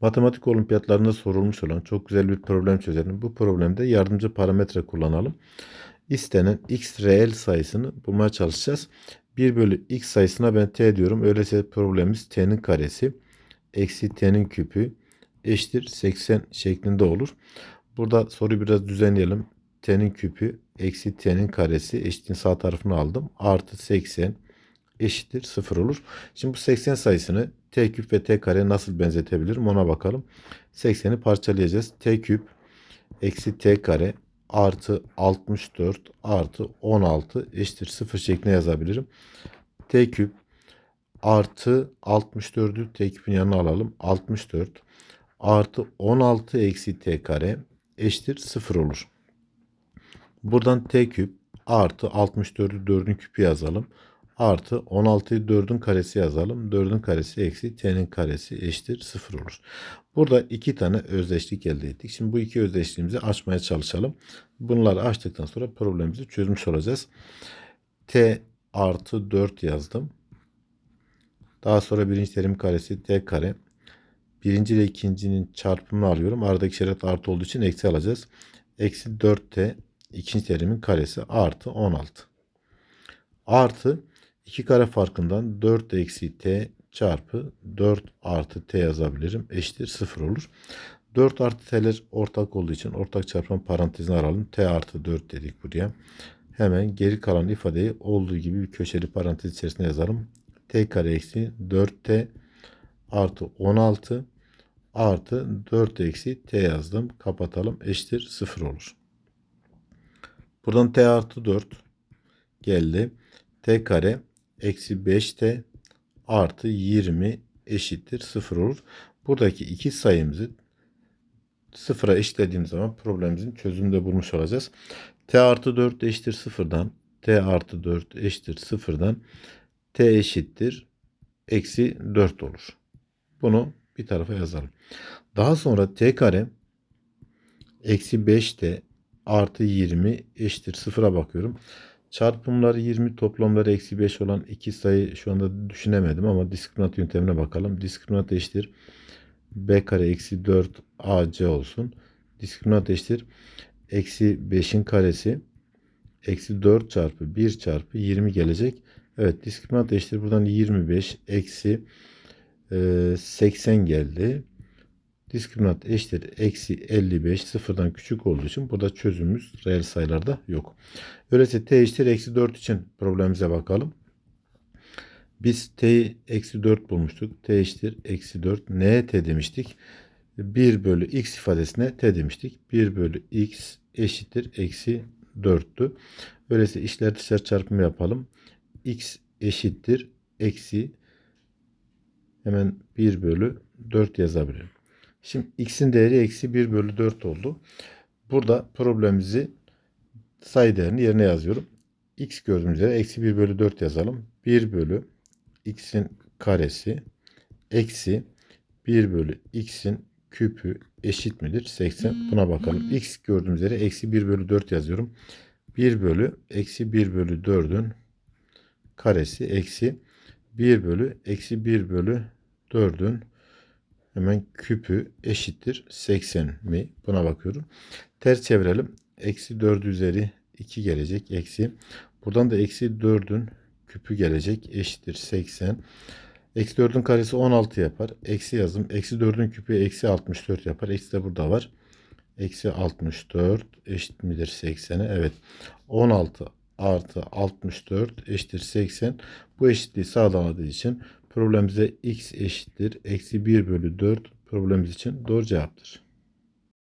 Matematik olimpiyatlarında sorulmuş olan çok güzel bir problem çözelim. Bu problemde yardımcı parametre kullanalım. İstenen x reel sayısını bulmaya çalışacağız. 1 bölü x sayısına ben t diyorum. Öyleyse problemimiz t'nin karesi eksi t'nin küpü eşittir 80 şeklinde olur. Burada soruyu biraz düzenleyelim. t'nin küpü eksi t'nin karesi eşitliğin sağ tarafını aldım. Artı 80 eşittir 0 olur. Şimdi bu 80 sayısını t küp ve t kare nasıl benzetebilirim ona bakalım. 80'i parçalayacağız. t küp eksi t kare artı 64 artı 16 eşittir 0 şeklinde yazabilirim. t küp artı 64'ü t küpün yanına alalım. 64 artı 16 eksi t kare eşittir 0 olur. Buradan t küp artı 64'ü 4'ün küpü yazalım. Artı 16'yı 4'ün karesi yazalım. 4'ün karesi eksi t'nin karesi eşittir 0 olur. Burada iki tane özdeşlik elde ettik. Şimdi bu iki özdeşliğimizi açmaya çalışalım. Bunları açtıktan sonra problemimizi çözmüş olacağız. t artı 4 yazdım. Daha sonra birinci terim karesi t kare. Birinci ile ikincinin çarpımını alıyorum. Aradaki işaret artı olduğu için eksi alacağız. Eksi 4t ikinci terimin karesi artı 16. Artı 2 kare farkından 4 eksi t çarpı 4 artı t yazabilirim. Eşittir 0 olur. 4 artı t'ler ortak olduğu için ortak çarpma parantezine aralım. t artı 4 dedik buraya. Hemen geri kalan ifadeyi olduğu gibi bir köşeli parantez içerisinde yazalım. t kare eksi 4t artı 16 artı 4 eksi t yazdım. Kapatalım. Eşittir 0 olur. Buradan t artı 4 geldi. t kare eksi 5t artı 20 eşittir 0 olur. Buradaki iki sayımızı sıfıra eşitlediğim zaman problemimizin çözümünü de bulmuş olacağız. t artı 4 eşittir 0'dan t artı 4 eşittir 0'dan t eşittir eksi 4 olur. Bunu bir tarafa yazalım. Daha sonra t kare eksi 5t artı 20 eşittir 0'a bakıyorum. Çarpımları 20 toplamları eksi 5 olan iki sayı şu anda düşünemedim ama diskriminant yöntemine bakalım. Diskriminant eşittir b kare eksi 4 ac olsun. Diskriminant eşittir eksi 5'in karesi eksi 4 çarpı 1 çarpı 20 gelecek. Evet diskriminant eşittir buradan 25 eksi e, 80 geldi. Diskriminant eşittir eksi 55 sıfırdan küçük olduğu için burada çözümümüz reel sayılarda yok. Öyleyse t eşittir eksi 4 için problemimize bakalım. Biz t eksi 4 bulmuştuk. t eşittir eksi 4. Neye t demiştik? 1 bölü x ifadesine t demiştik. 1 bölü x eşittir eksi 4'tü. Öyleyse işler dışarı çarpımı yapalım. x eşittir eksi hemen 1 bölü 4 yazabilirim. Şimdi x'in değeri eksi 1 bölü 4 oldu. Burada problemimizi sayı değerini yerine yazıyorum. x gördüğümüz üzere eksi 1 bölü 4 yazalım. 1 bölü x'in karesi eksi 1 bölü x'in küpü eşit midir? 80. Buna bakalım. x gördüğümüz üzere eksi 1 bölü 4 yazıyorum. 1 bölü eksi 1 bölü 4'ün karesi eksi 1 bölü eksi 1 bölü 4'ün hemen küpü eşittir 80 mi? Buna bakıyorum. Ters çevirelim. Eksi 4 üzeri 2 gelecek. Eksi. Buradan da eksi 4'ün küpü gelecek. Eşittir 80. Eksi 4'ün karesi 16 yapar. Eksi yazım. Eksi 4'ün küpü eksi 64 yapar. Eksi de burada var. Eksi 64 eşit midir 80'e? Evet. 16 artı 64 eşittir 80. Bu eşitliği sağlamadığı için problemimize x eşittir. Eksi 1 bölü 4 problemimiz için doğru cevaptır.